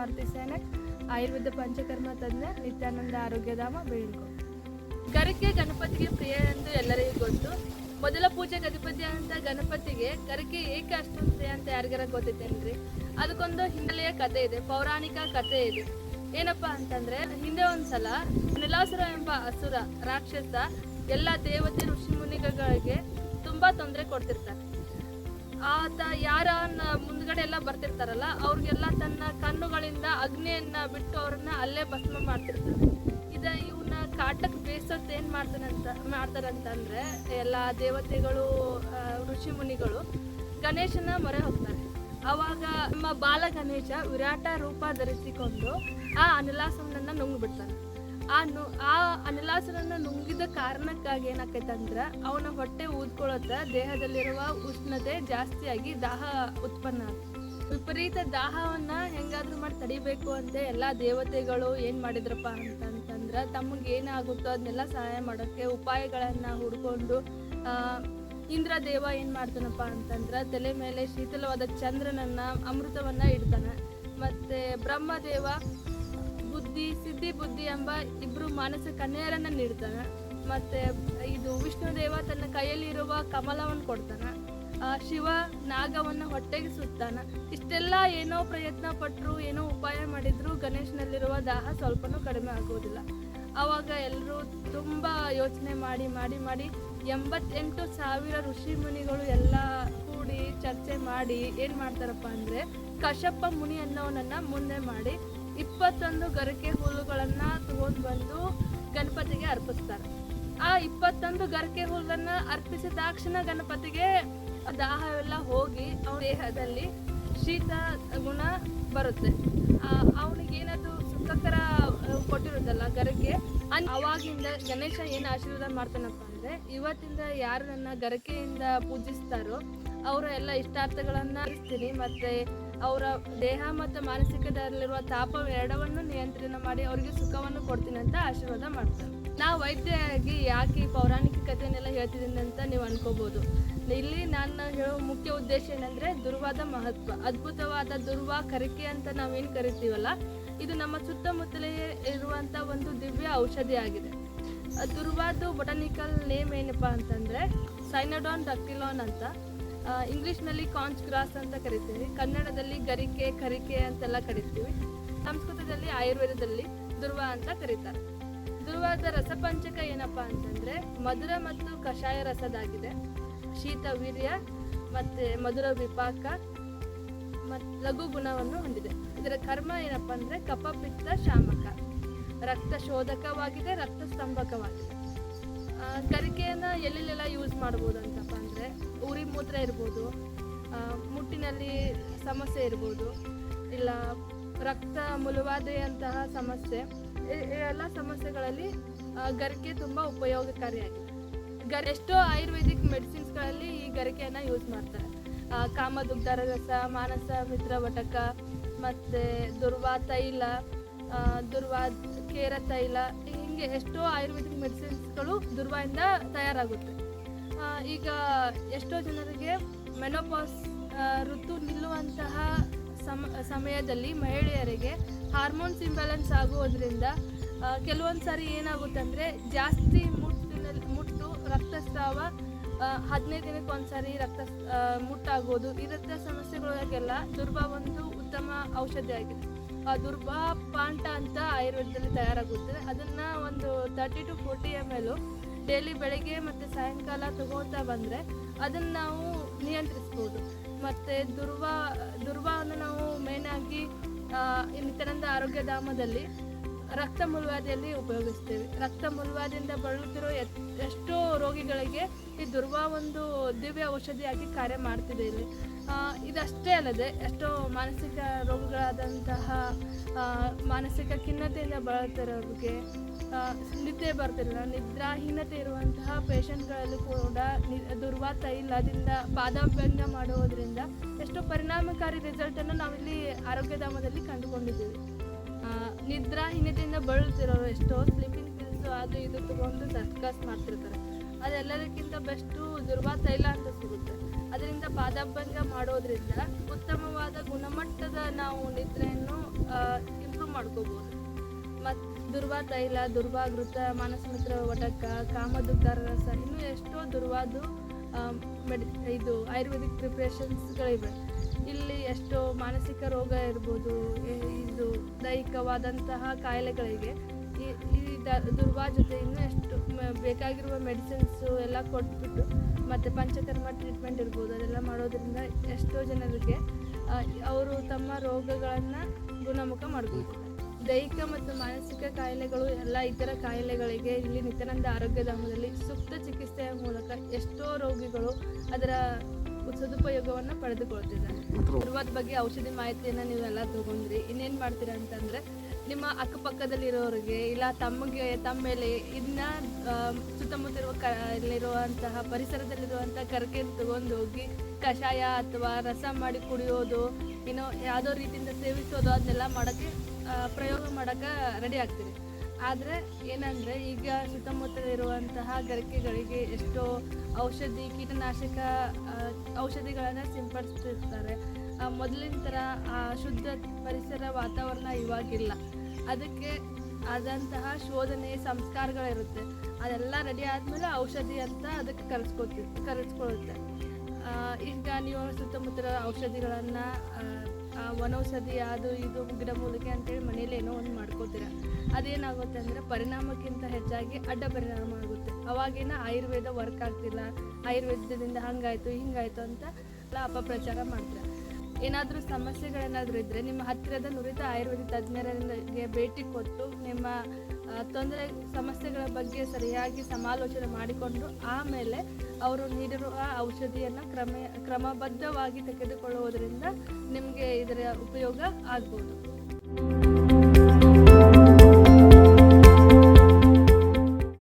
ಮಾರುತಿ ಸೇನೆ, ಆಯುರ್ವೇದ ಪಂಚಕರ್ಮ ತಜ್ಞ, ನಿತ್ಯಾನಂದ ಆರೋಗ್ಯಧಾಮ ಬೀಳ್ಕೊ. ಗರಿಕೆ ಗಣಪತಿಗೆ ಪ್ರಿಯ ಎಂದು ಎಲ್ಲರಿಗೂ ಗೊತ್ತು. ಮೊದಲ ಪೂಜೆ ಗಣಪತಿ ಅಂತ ಗಣಪತಿಗೆ ಗರಿಕೆ ಏಕೆ ಅಷ್ಟೊಂದು ಪ್ರಿಯ ಅಂತ ಯಾರಿಗಾರ ಗೊತ್ತೈತೇನ್ರಿ ಅದಕ್ಕೊಂದು ಹಿನ್ನೆಲೆಯ ಕಥೆ ಇದೆ, ಪೌರಾಣಿಕ ಕಥೆ ಇದೆ. ಏನಪ್ಪಾ ಅಂತಂದ್ರೆ, ಹಿಂದೆ ಒಂದ್ಸಲ ನಿಲಾಸುರ ಎಂಬ ಅಸುರ, ರಾಕ್ಷಸ ಎಲ್ಲ ದೇವತೆ, ಋಷಿ ಮುನಿಗಳಿಗೆ ತುಂಬಾ ತೊಂದರೆ ಕೊಡ್ತಿರ್ತಾರೆ. ಆತ ಯಾರ ಮುಂದ್ಗಡೆ ಎಲ್ಲ ಬರ್ತಿರ್ತಾರಲ್ಲ, ಅವ್ರಿಗೆಲ್ಲ ತನ್ನ ಕಣ್ಣುಗಳಿಂದ ಅಗ್ನಿಯನ್ನ ಬಿಟ್ಟು ಅವ್ರನ್ನ ಅಲ್ಲೇ ಭಸ್ಮ ಮಾಡ್ತಿರ್ತಾನೆ ಇದ ಇವನ್ನ ಕಾಟಕ್ ಬೇಸತ್ ಏನ್ ಮಾಡ್ತಾನಂತ, ಮಾಡ್ತಾರಂತಂದ್ರೆ ಎಲ್ಲ ದೇವತೆಗಳು ಋಷಿ ಮುನಿಗಳು ಗಣೇಶನ ಮೊರೆ ಹೋಗ್ತಾರೆ. ಅವಾಗ ನಮ್ಮ ಬಾಲ ಗಣೇಶ ವಿರಾಟ ರೂಪ ಧರಿಸಿಕೊಂಡು ಆ ಅನಿಲಾಸವನ್ನ ನುಂಗ್ಬಿಡ್ತಾನೆ. ಆ ನು, ಆ ಅನಿಲಾಸನನ್ನ ನುಂಗಿದ ಕಾರಣಕ್ಕಾಗಿ ಏನಾಕೈತಂದ್ರ ಅವನ ಹೊಟ್ಟೆ ಊದ್ಕೊಳ್ಳುತ್ತ ದೇಹದಲ್ಲಿರುವ ಉಷ್ಣತೆ ಜಾಸ್ತಿಯಾಗಿ ದಾಹ ಉತ್ಪನ್ನ ವಿಪರೀತ ದಾಹವನ್ನ ಹೆಂಗಾದ್ರೂ ಮಾಡಿ ತಡಿಬೇಕು ಅಂತ ಎಲ್ಲಾ ದೇವತೆಗಳು ಏನ್ ಮಾಡಿದ್ರಪ್ಪ ಅಂತಂತಂದ್ರ ತಮಗೆ ಏನಾಗುತ್ತೋ ಅದನ್ನೆಲ್ಲ ಸಹಾಯ ಮಾಡೋಕ್ಕೆ ಉಪಾಯಗಳನ್ನ ಹುಡ್ಕೊಂಡು ಇಂದ್ರ ದೇವ ಏನ್ ಮಾಡ್ತಾನಪ್ಪ ಅಂತಂದ್ರ ತಲೆ ಮೇಲೆ ಶೀತಲವಾದ ಚಂದ್ರನನ್ನ ಅಮೃತವನ್ನ ಇಡ್ತಾನೆ. ಮತ್ತೆ ಬ್ರಹ್ಮದೇವ ಬುದ್ಧಿ, ಸಿದ್ಧಿ ಬುದ್ಧಿ ಎಂಬ ಇಬ್ರು ಮಾನಸ ಕನ್ಯರನ್ನ ನೀಡ್ತಾನೆ. ಮತ್ತೆ ಇದು ವಿಷ್ಣುದೇವ ತನ್ನ ಕೈಯಲ್ಲಿರುವ ಕಮಲವನ್ನು ಕೊಡ್ತಾನೆ. ಶಿವ ನಾಗವನ್ನ ಹೊಟ್ಟೆಗೆ ಸುತ್ತಾನ. ಇಷ್ಟೆಲ್ಲ ಏನೋ ಪ್ರಯತ್ನ ಪಟ್ಟರು ಏನೋ ಉಪಾಯ ಮಾಡಿದ್ರು ಗಣೇಶನಲ್ಲಿರುವ ದಾಹ ಸ್ವಲ್ಪನೂ ಕಡಿಮೆ ಆಗುವುದಿಲ್ಲ ಅವಾಗ ಎಲ್ಲರೂ ತುಂಬ ಯೋಚನೆ ಮಾಡಿ ಮಾಡಿ ಮಾಡಿ ಎಂಬತ್ತೆಂಟು ಸಾವಿರ ಋಷಿ ಮುನಿಗಳು ಎಲ್ಲ ಕೂಡಿ ಚರ್ಚೆ ಮಾಡಿ ಏನ್ ಮಾಡ್ತಾರಪ್ಪ ಅಂದ್ರೆ ಕಶಪ್ಪ ಮುನಿ ಅನ್ನೋನನ್ನ ಮುಂದೆ ಮಾಡಿ ಇಪ್ಪತ್ತೊಂದು ಗರಿಕೆ ಹುಲ್ಲುಗಳನ್ನ ತಗೊಂಡು ಬಂದು ಗಣಪತಿಗೆ ಅರ್ಪಿಸ್ತಾರೆ. ಆ ಇಪ್ಪತ್ತೊಂದು ಗರಿಕೆ ಹುಲ್ಲನ್ನ ಅರ್ಪಿಸಿದ ತಕ್ಷಣ ಗಣಪತಿಗೆ ದಾಹವೆಲ್ಲ ಹೋಗಿ ಅವನ ದೇಹದಲ್ಲಿ ಶೀತ ಗುಣ ಬರುತ್ತೆ. ಅವನಿಗೆ ಏನಾದ್ರು ಸುಖಕರ ಕೊಟ್ಟಿರುತ್ತಲ್ಲ ಗರಕೆ ಅವಾಗಿಂದ ಗಣೇಶ ಏನು ಆಶೀರ್ವಾದ ಮಾಡ್ತಾನಪ್ಪ ಅಂದ್ರೆ, ಇವತ್ತಿಂದ ಯಾರು ನನ್ನ ಗರಕೆಯಿಂದ ಪೂಜಿಸ್ತಾರೋ, ಅವರ ಎಲ್ಲ ಇಷ್ಟಾರ್ಥಗಳನ್ನ ಇರ್ತೀನಿ ಮತ್ತೆ ಅವರ ದೇಹ ಮತ್ತು ಮಾನಸಿಕದಲ್ಲಿರುವ ತಾಪ ಎರಡವನ್ನು ನಿಯಂತ್ರಣ ಮಾಡಿ ಅವರಿಗೆ ಸುಖವನ್ನು ಕೊಡ್ತೀನಿ ಅಂತ ಆಶೀರ್ವಾದ ಮಾಡ್ತಾರೆ ನಾವು ವೈದ್ಯರಾಗಿ ಯಾಕೆ ಪೌರಾಣಿಕ ಕಥೆಯನ್ನೆಲ್ಲ ಹೇಳ್ತಿದ್ದೀನಿ ಅಂತ ನೀವು ಅನ್ಕೋಬೋದು. ಇಲ್ಲಿ ನಾನು ಹೇಳೋ ಮುಖ್ಯ ಉದ್ದೇಶ ಏನಂದರೆ ದುರ್ವಾದ ಮಹತ್ವ. ಅದ್ಭುತವಾದ ದುರ್ವಾ ಕರಿಕೆ ಅಂತ ನಾವೇನು ಕರಿತೀವಲ್ಲ, ಇದು ನಮ್ಮ ಸುತ್ತಮುತ್ತಲೇ ಇರುವಂಥ ಒಂದು ದಿವ್ಯ ಔಷಧಿ ಆಗಿದೆ. ದುರ್ವಾದ ಬೊಟಾನಿಕಲ್ ನೇಮ್ ಏನಪ್ಪ ಅಂತಂದರೆ ಸೈನಡಾನ್ ಡಕ್ಟಿಲಾನ್ ಅಂತ. ಇಂಗ್ಲಿಷ್ನಲ್ಲಿ ಕಾಂಚ್ ಗ್ರಾಸ್ ಅಂತ ಕರಿತೀವಿ, ಕನ್ನಡದಲ್ಲಿ ಗರಿಕೆ, ಕರಿಕೆ ಅಂತೆಲ್ಲ ಕರಿತೀವಿ, ಸಂಸ್ಕೃತದಲ್ಲಿ ಆಯುರ್ವೇದದಲ್ಲಿ ದುರ್ವಾ ಅಂತ ಕರೀತಾರೆ. ದುರ್ವಾದ ರಸಪಂಚಕ ಏನಪ್ಪಾ ಅಂತಂದ್ರೆ ಮಧುರ ಮತ್ತು ಕಷಾಯ ರಸದಾಗಿದೆ. ಶೀತ, ವೀರ್ಯ ಮತ್ತೆ ಮಧುರ ವಿಪಾಕ ಮತ್ತು ಲಘು ಗುಣವನ್ನು ಹೊಂದಿದೆ. ಇದರ ಕರ್ಮ ಏನಪ್ಪಾ ಅಂದ್ರೆ ಕಫ ಪಿತ್ತ ಶಾಮಕ. ರಕ್ತ ಶೋಧಕವಾಗಿದೆ, ರಕ್ತ ಸ್ತಂಭಕವಾಗಿದೆ. ಆ, ಗರಿಕೆಯನ್ನ ಎಲ್ಲೆಲ್ಲೆಲ್ಲ ಯೂಸ್ ಮಾಡ್ಬೋದು ಅಂತಪ್ಪ ಅಂದರೆ ಉರಿ ಮೂತ್ರ ಇರ್ಬೋದು ಮುಟ್ಟಿನಲ್ಲಿ ಸಮಸ್ಯೆ ಇರ್ಬೋದು ಇಲ್ಲ ರಕ್ತ ಮುಲುವಾದೆಯಂತಹ ಸಮಸ್ಯೆ ಎಲ್ಲ ಸಮಸ್ಯೆಗಳಲ್ಲಿ ಗರಿಕೆ ತುಂಬ ಉಪಯೋಗಕಾರಿಯಾಗಿದೆ. ಗರ್ ಎಷ್ಟೋ ಆಯುರ್ವೇದಿಕ್ ಮೆಡಿಸಿನ್ಸ್ಗಳಲ್ಲಿ ಈ ಗರಿಕೆಯನ್ನು ಯೂಸ್ ಮಾಡ್ತಾರೆ. ಕಾಮದುಗ್ಧ ರಸ ಮಾನಸ ಮಿತ್ರ ವಟಕ ಮತ್ತು ದುರ್ವಾ ತೈಲ ಆ, ದುರ್ವಾ ಕೇರ ತೈಲ ಹಿಂಗೆ ಎಷ್ಟೋ ಆಯುರ್ವೇದಿಕ್ ಮೆಡಿಸಿನ್ಸ್ಗಳು ದುರ್ವಾಯಿಂದ ತಯಾರಾಗುತ್ತೆ. ಈಗ ಎಷ್ಟೋ ಜನರಿಗೆ ಮೆನೋಪಾಸ್ ಋತು ನಿಲ್ಲುವಂತಹ ಸಮ ಸಮಯದಲ್ಲಿ ಮಹಿಳೆಯರಿಗೆ ಹಾರ್ಮೋನ್ಸ್ ಇಂಬ್ಯಾಲೆನ್ಸ್ ಆಗುವುದರಿಂದ ಕೆಲವೊಂದು ಸಾರಿ ಏನಾಗುತ್ತೆ ಅಂದರೆ ಜಾಸ್ತಿ ಮುಟ್ಟಿನಲ್ಲಿ ಮುಟ್ಟು ರಕ್ತಸ್ರಾವ ಹದಿನೈದು ದಿನಕ್ಕೆ ಒಂದ್ಸಾರಿ ರಕ್ತ ಮುಟ್ಟಾಗೋದು ಈ ರೀತಿಯ ಸಮಸ್ಯೆಗಳಿಗೆಲ್ಲ ದುರ್ಬಾ ಒಂದು ಉತ್ತಮ ಔಷಧಿಯಾಗಿದೆ. ದುರ್ಬಾ ಪಾಂಟ ಅಂತ ಆಯುರ್ವೇದದಲ್ಲಿ ತಯಾರಾಗುತ್ತೆ. ಅದನ್ನ ಒಂದು thirty to forty M L daily ಬೆಳಗ್ಗೆ ಮತ್ತು ಸಾಯಂಕಾಲ ತಗೋತಾ ಬಂದರೆ ಅದನ್ನು ನಾವು ನಿಯಂತ್ರಿಸ್ಬೋದು. ಮತ್ತು ದುರ್ವಾ ದುರ್ವಾವನ್ನು ನಾವು ಮೇಯ್ನಾಗಿ ನಿತ್ಯಾನಂದ ಆರೋಗ್ಯ ಧಾಮದಲ್ಲಿ ರಕ್ತ ಮುಲ್ವಾದಿಯಲ್ಲಿ ಉಪಯೋಗಿಸ್ತೇವೆ. ರಕ್ತ ಮುಲ್ವಾದಿಯಿಂದ ಬಳಲುತ್ತಿರೋ ಎಷ್ಟೋ ರೋಗಿಗಳಿಗೆ ಈ ದುರ್ವಾ ಒಂದು ದಿವ್ಯ ಔಷಧಿಯಾಗಿ ಕಾರ್ಯ ಮಾಡ್ತಿದೆ ಇಲ್ಲಿ. ಇದಷ್ಟೇ ಅಲ್ಲದೆ ಎಷ್ಟೋ ಮಾನಸಿಕ ರೋಗಗಳಾದಂತಹ ಮಾನಸಿಕ ಖಿನ್ನತೆಯಿಂದ ಬಳಲ್ತಿರೋರಿಗೆ ನಿದ್ದೆ ಬರ್ತಿರಲ್ಲ. ನಿದ್ರಾಹೀನತೆ ಇರುವಂತಹ ಪೇಷಂಟ್ಗಳಲ್ಲಿ ಕೂಡ ದುರ್ವಾ ತೈಲದಿಂದ ಪಾದಾಭ್ಯಂಗ ಮಾಡುವುದರಿಂದ ಎಷ್ಟೋ ಪರಿಣಾಮಕಾರಿ ರಿಸಲ್ಟನ್ನು ನಾವಿಲ್ಲಿ ಆರೋಗ್ಯಧಾಮದಲ್ಲಿ ಕಂಡುಕೊಂಡಿದ್ದೀವಿ. ನಿದ್ರಾಹೀನತೆಯಿಂದ ಬಳಲ್ತಿರೋರು ಎಷ್ಟೋ ಸ್ಲೀಪಿಂಗ್ ಪಿಲ್ಸು ಅದು ಇದು ತಗೊಂಡು ಸರ್ಕಸ್ ಮಾಡ್ತಿರ್ತಾರೆ. ಅದೆಲ್ಲದಕ್ಕಿಂತ ಬೆಸ್ಟು ದುರ್ವಾ ತೈಲ ಅಂತ ಸಿಗುತ್ತೆ. ಅದರಿಂದ ಪಾದಾಭ್ಯಂಗ ಮಾಡೋದ್ರಿಂದ ಉತ್ತಮವಾದ ಗುಣಮಟ್ಟದ ನಾವು ನಿದ್ರೆಯನ್ನು ಇಂಪ್ರೂವ್ ಮಾಡ್ಕೋಬೋದು. ಮತ್ತು ದುರ್ವಾ ತೈಲ ದುರ್ವಾಗೃತ ಮಾನಸಮಿತ್ರ ಒಟಕ ಕಾಮದುಗ್ಧಾರ ರಸ ಇನ್ನೂ ಎಷ್ಟೋ ದುರ್ವಾದು ಮೆಡಿ, ಇದು ಆಯುರ್ವೇದಿಕ್ ಪ್ರಿಪ್ರೇಷನ್ಸ್ಗಳಿವೆ ಇಲ್ಲಿ ಎಷ್ಟೋ ಮಾನಸಿಕ ರೋಗ ಇರ್ಬೋದು ಇದು ದೈಹಿಕವಾದಂತಹ ಕಾಯಿಲೆಗಳಿಗೆ. ಈ ಈ ದುರ್ವಾ ಜೊತೆ ಇನ್ನೂ ಎಷ್ಟು ಬೇಕಾಗಿರುವ ಮೆಡಿಸಿನ್ಸು ಎಲ್ಲ ಕೊಟ್ಬಿಟ್ಟು, ಮತ್ತು ಪಂಚಕರ್ಮ ಟ್ರೀಟ್ಮೆಂಟ್ ಇರ್ಬೋದು, ಅದೆಲ್ಲ ಮಾಡೋದ್ರಿಂದ ಎಷ್ಟೋ ಜನರಿಗೆ ಅವರು ತಮ್ಮ ರೋಗಗಳನ್ನು ಗುಣಮುಖ ಮಾಡ್ಬೋದು. ದೈಹಿಕ ಮತ್ತು ಮಾನಸಿಕ ಕಾಯಿಲೆಗಳು ಎಲ್ಲ ಇತರ ಕಾಯಿಲೆಗಳಿಗೆ ಇಲ್ಲಿ ನಿತ್ಯಾನಂದ ಆರೋಗ್ಯಧಾಮದಲ್ಲಿ ಸೂಕ್ತ ಚಿಕಿತ್ಸೆಯ ಮೂಲಕ ಎಷ್ಟೋ ರೋಗಿಗಳು ಅದರ ಸದುಪಯೋಗವನ್ನು ಪಡೆದುಕೊಳ್ತಿದ್ದಾರೆ. ಧ್ರುವದ ಬಗ್ಗೆ ಔಷಧಿ ಮಾಹಿತಿಯನ್ನು ನೀವೆಲ್ಲ ತಗೊಂಡ್ರಿ. ಇನ್ನೇನು ಮಾಡ್ತೀರಾ ಅಂತಂದರೆ ನಿಮ್ಮ ಅಕ್ಕಪಕ್ಕದಲ್ಲಿರೋರಿಗೆ ಇಲ್ಲ ತಮಗೆ ತಮ್ಮ ಮೇಲೆ ಇದನ್ನ ಸುತ್ತಮುತ್ತಿರುವ ಕ ಇಲ್ಲಿರುವಂತಹ ಪರಿಸರದಲ್ಲಿರುವಂಥ ಕರ್ಕೆ ತಗೊಂಡು ಹೋಗಿ ಕಷಾಯ ಅಥವಾ ರಸ ಮಾಡಿ ಕುಡಿಯೋದು ಏನೋ ಯಾವುದೋ ರೀತಿಯಿಂದ ಸೇವಿಸೋದು ಅದನ್ನೆಲ್ಲ ಮಾಡೋಕ್ಕೆ ಪ್ರಯೋಗ ಮಾಡೋಕ್ಕೆ ರೆಡಿ ಆಗ್ತೀರಿ. ಆದರೆ ಏನಂದರೆ ಈಗ ಸುತ್ತಮುತ್ತಲಿರುವಂತಹ ಗರಿಕೆಗಳಿಗೆ ಎಷ್ಟೋ ಔಷಧಿ ಕೀಟನಾಶಕ ಔಷಧಿಗಳನ್ನು ಸಿಂಪಡಿಸ್ತಿರ್ತಾರೆ. ಮೊದಲಿನ ಥರ ಶುದ್ಧ ಪರಿಸರ ವಾತಾವರಣ ಇವಾಗಿಲ್ಲ. ಅದಕ್ಕೆ ಆದಂತಹ ಶೋಧನೆ, ಸಂಸ್ಕಾರಗಳಿರುತ್ತೆ. ಅದೆಲ್ಲ ರೆಡಿ ಆದಮೇಲೆ ಔಷಧಿ ಅಂತ ಅದಕ್ಕೆ ಕರೆಸ್ಕೊತಿ ಕರೆಸ್ಕೊಳ್ಳುತ್ತೆ ಈಗ ನೀವು ಸುತ್ತಮುತ್ತಲ ಔಷಧಿಗಳನ್ನು ವನೌಷಧಿ, ಅದು ಇದು ಗಿಡಮೂಲಿಕೆ ಅಂತೇಳಿ ಮನೇಲಿ ಏನೋ ಒಂದು ಮಾಡ್ಕೋತೀರ. ಅದೇನಾಗುತ್ತೆ ಅಂದರೆ ಪರಿಣಾಮಕ್ಕಿಂತ ಹೆಚ್ಚಾಗಿ ಅಡ್ಡ ಪರಿಣಾಮ ಆಗುತ್ತೆ. ಅವಾಗೇನ ಆಯುರ್ವೇದ ವರ್ಕ್ ಆಗ್ತಿಲ್ಲ, ಆಯುರ್ವೇದದಿಂದ ಹಂಗಾಯಿತು, ಹಿಂಗಾಯಿತು ಅಂತ ಅಪಪ್ರಚಾರ ಮಾಡ್ತಾರೆ. ಏನಾದರೂ ಸಮಸ್ಯೆಗಳೇನಾದರೂ ಇದ್ದರೆ ನಿಮ್ಮ ಹತ್ತಿರದ ನುರಿತ ಆಯುರ್ವೇದ ತಜ್ಞರಿಗೆ ಭೇಟಿ ಕೊಟ್ಟು ನಿಮ್ಮ ತೊಂದರೆ, ಸಮಸ್ಯೆಗಳ ಬಗ್ಗೆ ಸರಿಯಾಗಿ ಸಮಾಲೋಚನೆ ಮಾಡಿಕೊಂಡು ಆಮೇಲೆ ಅವರು ನೀಡಿರುವ ಔಷಧಿಯನ್ನು ಕ್ರಮ, ಕ್ರಮಬದ್ಧವಾಗಿ ತೆಗೆದುಕೊಳ್ಳುವುದರಿಂದ ನಿಮಗೆ ಇದರ ಉಪಯೋಗ ಆಗ್ಬೋದು.